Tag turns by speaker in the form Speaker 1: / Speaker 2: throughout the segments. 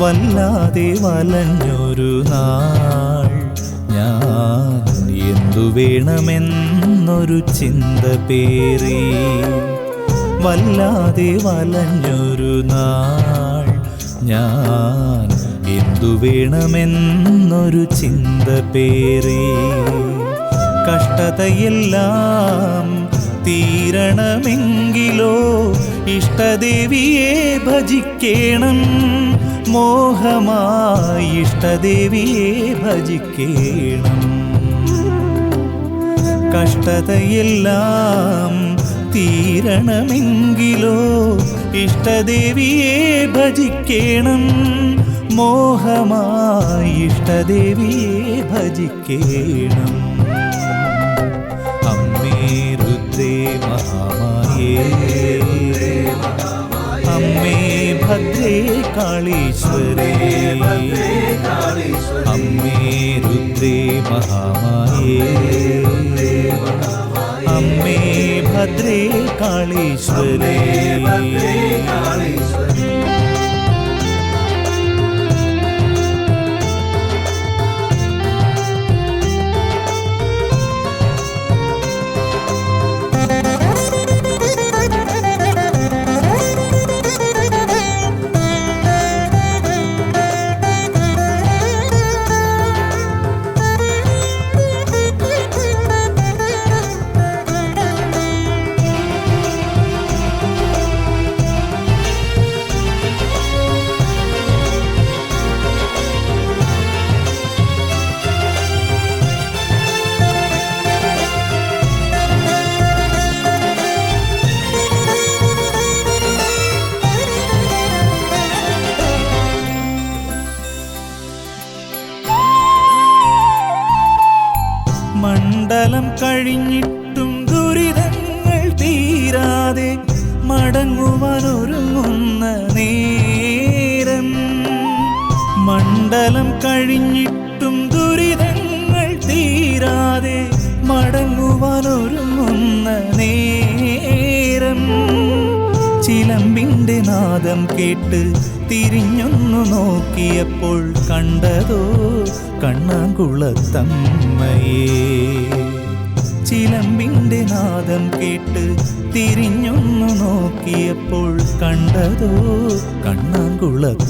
Speaker 1: വല്ലാതെ വലഞ്ഞൊരു നാൾ. ഞാൻ എന്തു വേണമെന്നൊരു ചിന്ത പേറി. വല്ലാതെ വലഞ്ഞൊരു നാൾ. ഞാൻ എന്തു വേണമെന്നൊരു ചിന്ത പേറി. കഷ്ടതയെല്ലാം തീരണമെങ്കിലോ ഇഷ്ടദേവിയെ ഭജിക്കേണം. മോഹമായി ഇഷ്ടദേവിയെ ഭജിക്കേണം. കഷ്ടതയെല്ലാം തീരണമെങ്കിലോ ഇഷ്ടദേവിയെ ഭജിക്കേണം. മോഹമായി ഇഷ്ടദേവിയെ ഭജിക്കേണം. അമ്മേ രുദ്രേ മഹാമായേ. കാളീശ്വരേ. അമ്മേ രുദ്രേ മഹാമായേ. അമ്മേ ഭദ്രേ കാളീശ്വരേ. മണ്ഡലം കഴിഞ്ഞിട്ടും ദുരിതങ്ങൾ തീരാതെ മടങ്ങുവാനൊരുങ്ങുന്ന നേരം. മണ്ഡലം കഴിഞ്ഞിട്ടും ദുരിതങ്ങൾ തീരാതെ മടങ്ങുവാനൊരുങ്ങുന്ന നേരം. ചിലമ്പിന്റെ നാദം കേട്ട് തിരിഞ്ഞൊന്നു നോക്കിയപ്പോൾ കണ്ടതോ കണ്ണാങ്കുളത്തമ്മയേ. ചിലമ്പിന്റെ നാദം കേട്ട് തിരിഞ്ഞൊന്നു നോക്കിയപ്പോൾ കണ്ടതോ കണ്ണാങ്കുളത്തമ്മയേ.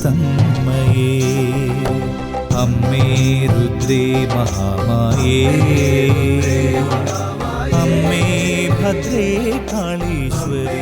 Speaker 1: അമ്മേ രുദ്രേ മഹാമായേ. അമ്മേ ഭദ്രേ കാളീശ്വരേ.